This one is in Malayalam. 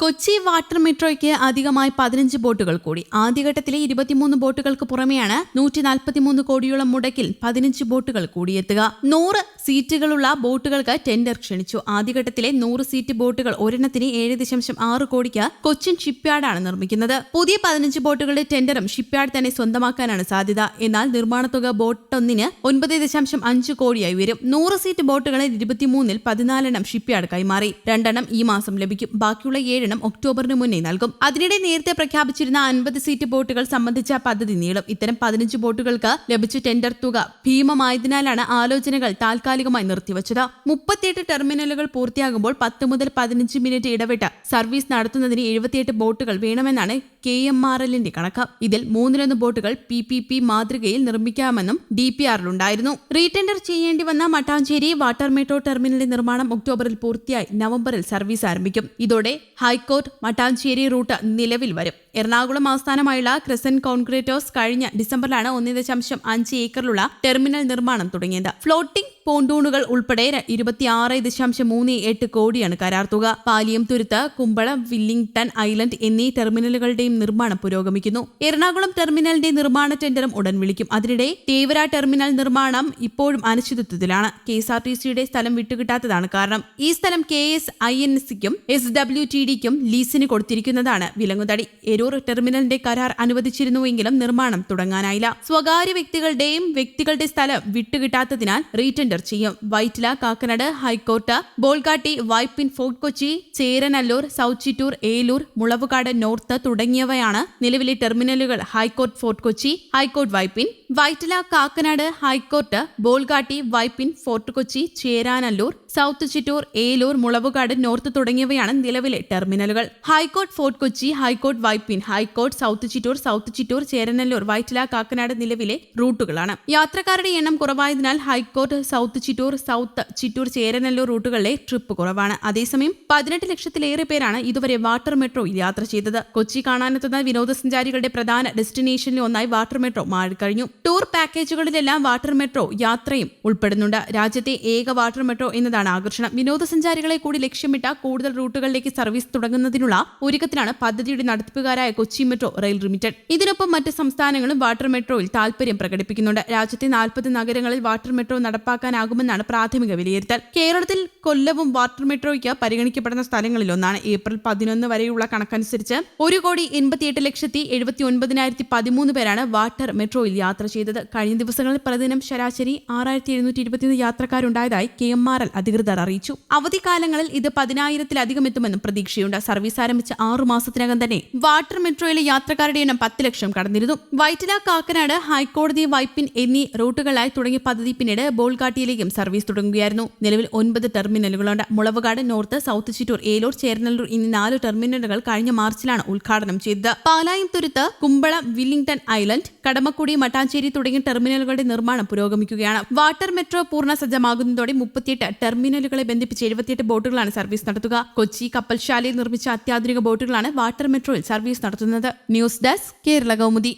കൊച്ചി വാട്ടർ മെട്രോയ്ക്ക് അധികമായി പതിനഞ്ച് ബോട്ടുകൾ കൂടി. ആദ്യഘട്ടത്തിലെ ഇരുപത്തിമൂന്ന് ബോട്ടുകൾക്ക് പുറമെയാണ് നൂറ്റി നാൽപ്പത്തിമൂന്ന് കോടിയോളം മുടക്കിൽ പതിനഞ്ച് ബോട്ടുകൾ കൂടിയെത്തുക. നൂറ് സീറ്റുകളുള്ള ബോട്ടുകൾക്ക് ടെൻഡർ ക്ഷണിച്ചു. ആദ്യഘട്ടത്തിലെ നൂറ് സീറ്റ് ബോട്ടുകൾ ഒരെണ്ണത്തിന് ഏഴ് ദശാംശം ആറ് കോടിക്ക് കൊച്ചിൻ ഷിപ്പ്യാർഡാണ് നിർമ്മിക്കുന്നത്. പുതിയ പതിനഞ്ച് ബോട്ടുകളുടെ ടെൻഡറും ഷിപ്പ്യാർഡ് തന്നെ സ്വന്തമാക്കാനാണ് സാധ്യത. എന്നാൽ നിർമ്മാണ തുക ബോട്ടൊന്നിന് ഒൻപത് ദശാംശം അഞ്ച് കോടിയായി വരും. നൂറ് സീറ്റ് ബോട്ടുകളിൽ ഇരുപത്തിമൂന്നിൽ പതിനാലെണ്ണം ഷിപ്പ്യാർഡ് കൈമാറി. രണ്ടെണ്ണം ഈ മാസം ലഭിക്കും. ബാക്കിയുള്ള ഏഴെണ്ണം ഒക്ടോബറിന് മുന്നേ നൽകും. അതിനിടെ നേരത്തെ പ്രഖ്യാപിച്ചിരുന്ന അൻപത് സീറ്റ് ബോട്ടുകൾ സംബന്ധിച്ച പദ്ധതി നീളും. ഇത്തരം പതിനഞ്ച് ബോട്ടുകൾക്ക് ലഭിച്ച ടെൻഡർ തുക ഭീമമായതിനാലാണ് ആലോചനകൾ താൽക്കാലികമായി നിർത്തിവച്ചത്. മുപ്പത്തിയെട്ട് ടെർമിനലുകൾ പൂർത്തിയാകുമ്പോൾ പത്ത് മുതൽ പതിനഞ്ച് മിനിറ്റ് ഇടവിട്ട് സർവീസ് നടത്തുന്നതിന് എഴുപത്തിയെട്ട് ബോട്ടുകൾ വേണമെന്നാണ് കെ എം ആർ എല്ലിന്റെ കണക്ക്. ഇതിൽ മൂന്നിലൊന്ന് ബോട്ടുകൾ പി പി പി മാതൃകയിൽ നിർമ്മിക്കാമെന്നും ഡി പി ആറിലുണ്ടായിരുന്നു. റീടെൻഡർ ചെയ്യേണ്ടി വന്ന മട്ടാഞ്ചേരി വാട്ടർ മെട്രോ ടെർമിനലിന്റെ നിർമ്മാണം ഒക്ടോബറിൽ പൂർത്തിയായി. നവംബറിൽ സർവീസ് ആരംഭിക്കും. ഇതോടെ ഹൈക്കോർട്ട് മട്ടാഞ്ചേരി റൂട്ട് നിലവിൽ വരും. എറണാകുളം ആസ്ഥാനമായുള്ള ക്രിസൻ കോൺക്രീറ്റോസ് കഴിഞ്ഞ ഡിസംബറിലാണ് ഒന്ന് ദശാംശം അഞ്ച് ഏക്കറിലുള്ള ടെർമിനൽ നിർമ്മാണം തുടങ്ങിയത്. ഫ്ലോട്ടിംഗ് പോണ്ടൂണുകൾ ഉൾപ്പെടെ ഇരുപത്തിയാറ് ദശാംശം മൂന്ന് എട്ട് കോടിയാണ് കരാർ തുക. പാലിയം തുരുത്ത് കുമ്പളം വില്ലിംഗ്ടൺ ഐലൻഡ് എന്നീ ടെർമിനലുകളുടെയും നിർമ്മാണം പുരോഗമിക്കുന്നു. എറണാകുളം ടെർമിനലിന്റെ നിർമ്മാണ ടെൻഡറും ഉടൻ വിളിക്കും. അതിനിടെ തേവര ടെർമിനൽ നിർമ്മാണം ഇപ്പോഴും അനിശ്ചിതത്വത്തിലാണ്. കെ എസ് ആർ ടി സിയുടെ സ്ഥലം വിട്ടുകിട്ടാത്തതാണ് കാരണം. ഈ സ്ഥലം കെ എസ് ഐ എൻ സിക്കും എസ് ഡബ്ല്യു ടി ഡിക്കും ലീസിന് കൊടുത്തിരിക്കുന്നതാണ് വിലങ്ങുതടി. എരൂർ ടെർമിനലിന്റെ കരാർ അനുവദിച്ചിരുന്നുവെങ്കിലും നിർമ്മാണം തുടങ്ങാനായില്ല. സ്വകാര്യ വ്യക്തികളുടെയും വ്യക്തികളുടെ സ്ഥലം വിട്ടുകിട്ടാത്തതിനാൽ റീടെൻഡർ ചെയ്യും. Vyttila Kakkanad high court Bolgatty Vypin fort Kochi Cheranallur south Chittoor Eloor Mulavukad north തുടങ്ങിയവയാണ് നിലവിലെ ടെർമിനലുകൾ. High court fort Kochi high court Vypin Vyttila Kakkanad high court Bolgatty Vypin fort Kochi Cheranallur south Chittoor Eloor Mulavukad north തുടങ്ങിയവയാണ് നിലവിലെ ടെർമിനലുകൾ. High court fort Kochi high court Vypin high court south Chittoor south Chittoor Cheranallur Vyttila Kakkanad നിലവിലെ റൂട്ടുകളാണ്. യാത്രക്കാരുടെ എണ്ണം കുറവായതിനാൽ high court south Chittoor south Chittoor Cheranallur റൂട്ടുകളിലെ trip കുറവാണ്. അതേസമയം പതിനെട്ട് ലക്ഷത്തിലേറെ പേരാണ് ഇതുവരെ വാട്ടർ മെട്രോയിൽ യാത്ര ചെയ്തത്. കൊച്ചി കാണാനെത്തുന്ന വിനോദസഞ്ചാരികളുടെ പ്രധാന ഡെസ്റ്റിനേഷനിൽ ഒന്നായി വാട്ടർ മെട്രോ മാറിക്കഴിഞ്ഞു. ടൂർ പാക്കേജുകളിലെല്ലാം വാട്ടർ മെട്രോ യാത്രയും ഉൾപ്പെടുന്നുണ്ട്. രാജ്യത്തെ ഏക വാട്ടർ മെട്രോ എന്നതാണ് ആകർഷണം. വിനോദസഞ്ചാരികളെ കൂടി ലക്ഷ്യമിട്ട കൂടുതൽ റൂട്ടുകളിലേക്ക് സർവീസ് തുടങ്ങുന്നതിനുള്ള ഒരുക്കത്തിലാണ് പദ്ധതിയുടെ നടത്തിപ്പുകാരായ കൊച്ചി മെട്രോ റെയിൽ ലിമിറ്റഡ്. ഇതിനൊപ്പം മറ്റ് സംസ്ഥാനങ്ങളും വാട്ടർ മെട്രോയിൽ താൽപര്യം പ്രകടിപ്പിക്കുന്നുണ്ട്. രാജ്യത്തെ നാൽപ്പത് നഗരങ്ങളിൽ വാട്ടർ മെട്രോ നടപ്പാക്കാനാകുമെന്നാണ് പ്രാഥമിക വിലയിരുത്തൽ. കേരളത്തിൽ കൊല്ലവും വാട്ടർ മെട്രോയ്ക്ക് പരിഗണിക്കപ്പെടുന്ന സ്ഥലങ്ങളിലൊന്നാണ് ഏപ്രിൽ പതിനൊന്ന് വരെയുള്ള കണക്കനുസരിച്ച് ഒരു കോടി എൺപത്തിയെട്ട് ലക്ഷത്തി എഴുപത്തി ഒൻപതിനായിരത്തി പതിമൂന്ന് പേരാണ് വാട്ടർ മെട്രോയിൽ യാത്ര ചെയ്തത്. കഴിഞ്ഞ ദിവസങ്ങളിൽ പ്രതിദിനം ശരാശരി ആറായിരത്തി എഴുന്നൂറ്റി ഇരുപത്തിയൊന്ന് യാത്രക്കാരുണ്ടായതായി കെ എം ആർ എൽ അധികൃതർ അറിയിച്ചു. അവധിക്കാലങ്ങളിൽ ഇത് പതിനായിരത്തിലധികം എത്തുമെന്നും പ്രതീക്ഷയുണ്ട്. സർവീസ് ആരംഭിച്ച ആറു മാസത്തിനകം തന്നെ വാട്ടർ മെട്രോയിലെ യാത്രക്കാരുടെ എണ്ണം പത്ത് ലക്ഷം കടന്നിരുന്നു. വൈറ്റില കാക്കനാട് ഹൈക്കോടതി വൈപ്പിൻ എന്നീ റൂട്ടുകളായി തുടങ്ങിയ പദ്ധതി പിന്നീട് ബോൾഗാട്ടിയിലേക്കും സർവീസ് തുടങ്ങുകയായിരുന്നു. നിലവിൽ ഒൻപത് ടെർമിനലുകളുണ്ട്. മുളവുകാട് നോർത്ത് സൗത്ത് ചിറ്റൂർ ഏലൂർ ചേരനല്ലൂർ എന്നീ നാല് ടെർമിനലുകൾ കഴിഞ്ഞ മാർച്ചിലാണ് ഉദ്ഘാടനം ചെയ്തത്. പാലായം തുരുത്ത് കുമ്പളം വില്ലിംഗ്ടൺ ഐലൻഡ് കടമക്കുടി മട്ടാഞ്ചേരി തുടങ്ങിയ ടെർമിനലുകളുടെ നിർമ്മാണം പുരോഗമിക്കുകയാണ്. വാട്ടർ മെട്രോ പൂർണ സജ്ജമാകുന്നതോടെ മുപ്പത്തിയെട്ട് ടെർമിനലുകളെ ബന്ധിപ്പിച്ച് എഴുപത്തിയെട്ട് ബോട്ടുകളാണ് സർവീസ് നടത്തുക. കൊച്ചി കപ്പൽശാലയിൽ നിർമ്മിച്ച അത്യാധുനിക ബോട്ടുകളാണ് വാട്ടർ മെട്രോയിൽ സർവീസ് നടത്തുന്നത്. News desk Kerala Kaumudi.